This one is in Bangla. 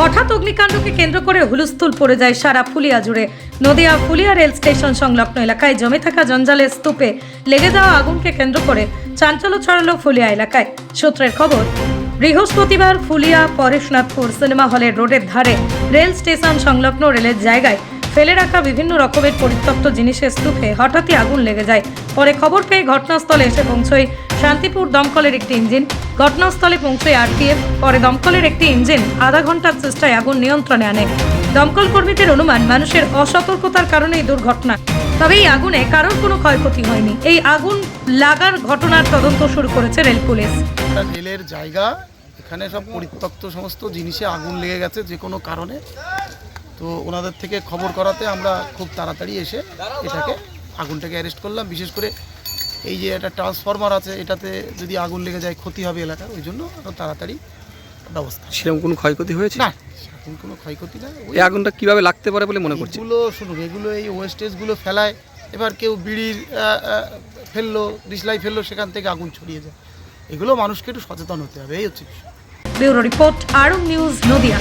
হঠাৎ অগ্নিকাণ্ডকে কেন্দ্র করে হুলস্থুল পড়ে যায় সারা ফুলিয়া জুড়ে। নদিয়া ফুলিয়া রেল স্টেশন সংলগ্ন এলাকায় জমে থাকা জঞ্জালের স্তূপে লেগে যাওয়া আগুনকে কেন্দ্র করে চাঞ্চল্য ছড়ালো ফুলিয়া এলাকায়। সূত্রের খবর, বৃহস্পতিবার ফুলিয়া পরেশনাথপুর সিনেমা হলের রোডের ধারে রেল স্টেশন সংলগ্ন রেলের জায়গায় ফেলে রাখা বিভিন্ন রকমের পরিত্যক্ত জিনিসের স্তূপে হঠাৎই আগুন লেগে যায়। পরে খবর পেয়ে ঘটনাস্থলে এসে পৌঁছয় শান্তিপুর দমকলের একটি ইঞ্জিন। ঘটনাস্থলে পৌঁছয় আরপিএফ। পরে দমকলের একটি ইঞ্জিন আধা ঘণ্টার চেষ্টায় আগুন নিয়ন্ত্রণে আনে। দমকল কর্মীদের অনুমান, মানুষের অসতর্কতার কারণেই দুর্ঘটনা। তবে এই আগুনে কারোর কোনো ক্ষয়ক্ষতি হয়নি। এই আগুন লাগার ঘটনার তদন্ত শুরু করেছে রেল পুলিশ। রেলের জায়গা, এখানে সব পরিত্যক্ত সমস্ত জিনিসে আগুন লেগে গেছে যে কোনো কারণে। তো ওনাদের থেকে খবর করাতে আমরা খুব তাড়াতাড়ি এসে এটাকে আগুনটাকে অ্যারেস্ট করলাম। বিশেষ করে এই যে একটা ট্রান্সফরমার আছে এটাতে যদি আগুন লেগে যায় ক্ষতি হবে এলাকার ওই জন্য আরও তাড়াতাড়ি ব্যবস্থা। সেরকম কোনো ক্ষয়ক্ষতি হয়েছে? না এখন কোনো ক্ষয়ক্ষতি না। ওই এই আগুনটা কীভাবে লাগতে পারে বলে মনে করছি এগুলো শুনুন এগুলো এই ওয়েস্টেজগুলো ফেলায় এবার কেউ বিড়ির আহ, আহ, ফেলল ডিসলাই ফেলল সেখান থেকে আগুন ছড়িয়ে যায়। এগুলো মানুষকে একটু সচেতন হতে হবে এই হচ্ছে বিষয়। ব্যুরো রিপোর্ট আরং নিউজ নদিয়া।